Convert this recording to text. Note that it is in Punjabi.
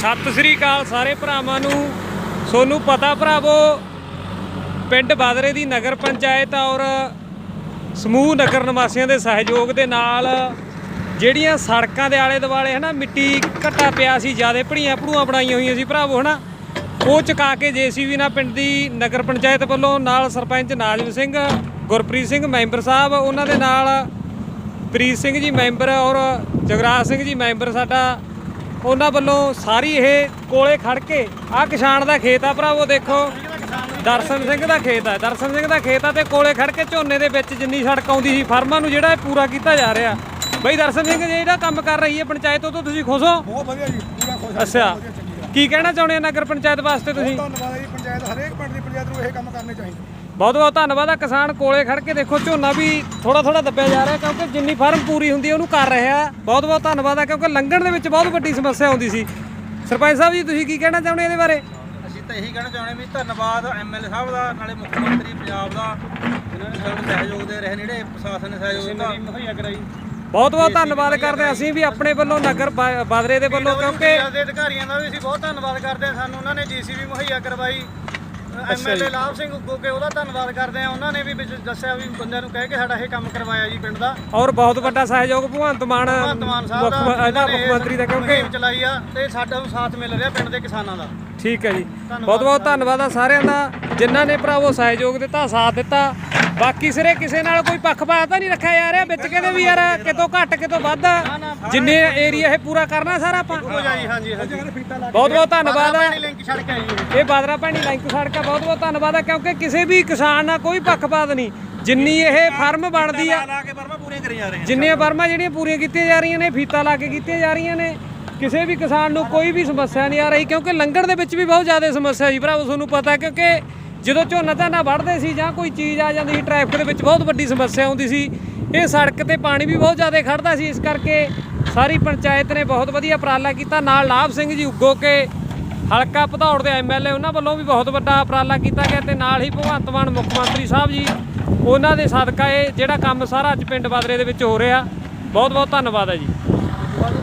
ਸਤਿ ਸ੍ਰੀ ਅਕਾਲ ਸਾਰੇ ਭਰਾਵਾਂ ਨੂੰ। ਸੋਨੂੰ ਪਤਾ ਭਰਾਵੋ, ਪਿੰਡ ਬਾਦਰੇ ਦੀ ਨਗਰ ਪੰਚਾਇਤ ਔਰ ਸਮੂਹ ਨਗਰ ਨਿਵਾਸੀਆਂ ਦੇ ਸਹਿਯੋਗ ਦੇ ਨਾਲ ਜਿਹੜੀਆਂ ਸੜਕਾਂ ਦੇ ਆਲੇ ਦੁਆਲੇ ਹਨਾ, ਮਿੱਟੀ ਘੱਟਾ ਪਿਆ ਸੀ, ਜਿਆਦੇ ਭੜੀਆਂ ਭੜੂਆਂ ਬਣਾਈਆਂ ਹੋਈਆਂ ਸੀ ਭਰਾਵੋ, ਹਨਾ। ਉਹ ਚੁਕਾ ਕੇ ਜੀਸੀਬੀ ਨਾਲ ਪਿੰਡ ਦੀ ਨਗਰ ਪੰਚਾਇਤ ਵੱਲੋਂ ਨਾਲ ਸਰਪੰਚ ਨਾਜ਼ਮ ਸਿੰਘ, ਗੁਰਪ੍ਰੀਤ ਸਿੰਘ ਮੈਂਬਰ ਸਾਹਿਬ, ਉਹਨਾਂ ਦੇ ਨਾਲ ਪ੍ਰੀਤ ਸਿੰਘ ਜੀ ਮੈਂਬਰ ਔਰ ਜਗਰਾਜ ਸਿੰਘ ਜੀ ਮੈਂਬਰ ਸਾਡਾ ਉਹਨਾਂ ਵੱਲੋਂ ਸਾਰੀ ਇਹ ਕੋਲੇ ਖੜ ਕੇ ਆਹ ਕਿਸਾਨ ਦਾ ਖੇਤ ਆ ਭਰਾਵੋ ਦੇਖੋ। ਦਰਸ਼ਨ ਸਿੰਘ ਦਾ ਖੇਤ ਆ ਦਰਸ਼ਨ ਸਿੰਘ ਦਾ ਖੇਤ ਆ ਤੇ ਕੋਲੇ ਖੜ ਕੇ ਝੋਨੇ ਦੇ ਵਿੱਚ ਜਿੰਨੀ ਸੜਕ ਆਉਂਦੀ ਸੀ ਫਰਮਾਂ ਨੂੰ ਜਿਹੜਾ ਇਹ ਪੂਰਾ ਕੀਤਾ ਜਾ ਰਿਹਾ। ਬਈ ਦਰਸ਼ਨ ਸਿੰਘ ਜਿਹੜਾ ਕੰਮ ਕਰ ਰਹੀ ਹੈ ਪੰਚਾਇਤ ਉਹ ਤੋਂ ਤੁਸੀਂ ਖੁਸ਼ ਹੋ? ਬਹੁਤ ਵਧੀਆ ਜੀ ਪੂਰਾ ਖੁਸ਼ ਹਾਂ ਅੱਛਾ। ਕੀ ਕਹਿਣਾ ਚਾਹੁੰਦੇ ਆ ਨਗਰ ਪੰਚਾਇਤ ਵਾਸਤੇ ਤੁਸੀਂ? ਧੰਨਵਾਦ ਜੀ ਪੰਚਾਇਤ ਹਰੇਕ ਪਿੰਡ ਦੀ ਪੰਚਾਇਤ ਨੂੰ ਇਹ ਕੰਮ ਕਰਨੇ ਚਾਹੀਦੇ। ਬਹੁਤ ਬਹੁਤ ਧੰਨਵਾਦ ਆ ਕਿਸਾਨ ਕੋਲੇ ਖੜ ਕੇ ਦੇਖੋ ਝੋਨਾ ਵੀ ਥੋੜਾ ਥੋੜਾ ਦੱਬਿਆ ਜਾ ਰਿਹਾ ਕਿਉਂਕਿ ਜਿੰਨੀ ਫਰਮ ਪੂਰੀ ਹੁੰਦੀ ਹੈ ਉਹਨੂੰ ਕਰ ਰਿਹਾ ਬਹੁਤ ਬਹੁਤ ਧੰਨਵਾਦ ਆ ਕਿਉਂਕਿ ਲੰਘਣ ਦੇ ਵਿੱਚ ਬਹੁਤ ਵੱਡੀ ਸਮੱਸਿਆ ਆਉਂਦੀ ਸੀ। ਸਰਪੰਚ ਸਾਹਿਬ ਜੀ ਤੁਸੀਂ ਕੀ ਕਹਿਣਾ ਚਾਹੁੰਦੇ ਇਹਦੇ ਬਾਰੇ? ਅਸੀਂ ਤਾਂ ਇਹੀ ਕਹਿਣਾ ਚਾਹੁੰਦੇ ਵੀ ਧੰਨਵਾਦ ਐਮਐਲਏ ਸਾਹਿਬ ਦਾ ਨਾਲੇ ਮੁੱਖ ਮੰਤਰੀ ਪੰਜਾਬ ਦਾ ਇਹਨਾਂ ਨੇ ਸਾਨੂੰ ਸਹਿਯੋਗ ਦੇ ਰਹੇ ਨੇ ਜਿਹੜੇ ਪ੍ਰਸ਼ਾਸਨ ਨੇ ਸਹਿਯੋਗ ਦਿੱਤਾ। ਮੁਹੱਈਆ ਕਰਾਈ। ਬਹੁਤ ਬਹੁਤ ਧੰਨਵਾਦ ਕਰਦੇ ਹਾਂ ਅਸੀਂ ਵੀ ਆਪਣੇ ਵੱਲੋਂ ਨਗਰ ਬਾਦਰੇ ਦੇ ਵੱਲੋਂ ਕਿਉਂਕਿ ਦੇ ਅਧਿਕਾਰੀਆਂ ਦਾ ਵੀ ਅਸੀਂ ਬਹੁਤ ਧੰਨਵਾਦ ਕਰਦੇ ਹਾਂ ਸਾਨੂੰ ਉਹਨਾਂ ਨੇ ਜੀਸੀਬੀ ਮੁਹੱਈਆ ਕਰਵਾਈ। ਐਮਐਲਏ ਲਾਭ ਸਿੰਘ ਗੋਗੇ ਉਹਦਾ ਧੰਨਵਾਦ ਕਰਦੇ ਆ ਉਹਨਾਂ ਨੇ ਵੀ ਵਿੱਚ ਦੱਸਿਆ ਵੀ ਬੰਦਿਆਂ ਨੂੰ ਕਹਿ ਕੇ ਸਾਡਾ ਇਹ ਕੰਮ ਕਰਵਾਇਆ ਜੀ ਪਿੰਡ ਦਾ। ਔਰ ਬਹੁਤ ਵੱਡਾ ਸਹਿਯੋਗ ਭਗਵੰਤ ਮਾਨ ਭਗਵੰਤ ਮਾਨ ਸਾਹਿਬ ਮੁੱਖ ਦਾ ਮ- ਇਹਦਾ ਮੁੱਖ ਮੰਤਰੀ ਦਾ ਕਿਉਂਕਿ ਮੁਹਿੰਮ ਚਲਾਈ ਆ ਤੇ ਸਾਡਾ ਨੂੰ ਸਾਥ ਮਿਲ ਰਿਹਾ ਪਿੰਡ ਦੇ ਕਿਸਾਨਾਂ ਦਾ। ਠੀਕ ਹੈ ਜੀ। ਬਹੁਤ ਬਹੁਤ ਧੰਨਵਾਦ ਆ ਸਾਰਿਆਂ ਦਾ। ਜਿਨ੍ਹਾਂ ਨੇ ਭਰਾਵੋ ਸਹਿਯੋਗ ਦਿੱਤਾ ਸਾਥ ਦਿੱਤਾ। ਬਾਕੀ ਸਿਰੇ ਕਿਸੇ ਨਾਲ ਕੋਈ ਪੱਖਪਾਤ ਤਾਂ ਨਹੀਂ ਰੱਖਿਆ ਜਾ ਰਿਹਾ। ਵਿੱਚ ਕਹਿੰਦੇ ਵੀ ਯਾਰ ਕਿਤੋਂ ਘੱਟ ਕਿਤੋਂ ਵੱਧ। ਜਿੰਨੇ ਏਰੀਆ ਇਹ ਪੂਰਾ ਕਰਨਾ ਸਾਰਾ ਆਪਾਂ। ਹੋ ਜਾਈ ਹਾਂਜੀ ਹਾਂਜੀ। ਬਹੁਤ ਬਹੁਤ ਧੰਨਵਾਦ। ਆ ਪਾਣੀ ਲਿੰਕ ਛੱਡ ਕੇ ਆਈ ਇਹ। ਬਾਦਰਾ ਭੈਣੀ ਲਾਈਕ ਸੜਕ ਆ ਬਹੁਤ ਬਹੁਤ ਧੰਨਵਾਦ ਆ ਕਿਉਂਕਿ ਕਿਸੇ ਵੀ ਕਿਸਾਨ ਨਾਲ ਕੋਈ ਪੱਖਪਾਤ ਨਹੀਂ। ਜਿੰਨੀ ਇਹ ਫਰਮ ਬਣਦੀ ਆ। ਲਾ ਕੇ ਪਰਮਾ ਪੂਰੀਆਂ ਕਰੀ ਜਾ ਰਹੇ ਜਿੰਨੀਆਂ ਫਰਮਾਂ ਜਿਹੜੀਆਂ ਪੂਰੀਆਂ ਕੀਤੀਆਂ ਜਾ ਰਹੀਆਂ ਨੇ ਫੀਤਾ ਲਾ ਕੇ ਕੀਤੀਆਂ ਜਾ ਰਹੀਆਂ ਨੇ। ਕਿਸੇ ਵੀ ਕਿਸਾਨ ਨੂੰ ਕੋਈ ਵੀ ਸਮੱਸਿਆ ਨਹੀਂ ਆ ਰਹੀ ਕਿਉਂਕਿ ਲੰਘਣ ਦੇ ਵਿੱਚ ਵੀ ਬਹੁਤ ਜ਼ਿਆਦਾ ਸਮੱਸਿਆ ਜੀ ਭਰਾਵੋ ਤੁਹਾਨੂੰ ਪਤਾ ਕਿਉਂਕਿ ਜਦੋਂ ਝੋਨਾ ਝਾਨਾ ਵੱਢਦੇ ਸੀ ਜਾਂ ਕੋਈ ਚੀਜ਼ ਆ ਜਾਂਦੀ ਸੀ, ਟ੍ਰੈਫਿਕ ਦੇ ਵਿੱਚ ਬਹੁਤ ਵੱਡੀ ਸਮੱਸਿਆ ਆਉਂਦੀ ਸੀ। ਇਹ ਸੜਕ ਤੇ ਪਾਣੀ ਵੀ ਬਹੁਤ ਜ਼ਿਆਦਾ ਖੜਦਾ ਸੀ, ਇਸ ਕਰਕੇ ਸਾਰੀ ਪੰਚਾਇਤ ਨੇ ਬਹੁਤ ਵਧੀਆ ਉਪਰਾਲਾ ਕੀਤਾ। ਨਾਲ ਲਾਭ ਸਿੰਘ ਜੀ, ਉੱਗੋ ਕੇ, ਹਲਕਾ ਭਦੌੜ ਦੇ ਐਮਐਲਏ ਉਹਨਾਂ ਵੱਲੋਂ ਵੀ ਬਹੁਤ ਵੱਡਾ ਉਪਰਾਲਾ ਕੀਤਾ ਗਿਆ ਤੇ ਨਾਲ ਹੀ ਭਗਵੰਤ ਮਾਨ ਮੁੱਖ ਮੰਤਰੀ ਸਾਹਿਬ ਜੀ, ਉਹਨਾਂ ਦੇ ਸਦਕਾ ਇਹ ਜਿਹੜਾ ਕੰਮ ਸਾਰਾ ਅੱਜ ਪਿੰਡ ਬਾਦਰੇ ਦੇ ਵਿੱਚ ਹੋ ਰਿਹਾ। ਬਹੁਤ ਬਹੁਤ ਧੰਨਵਾਦ ਹੈ ਜੀ।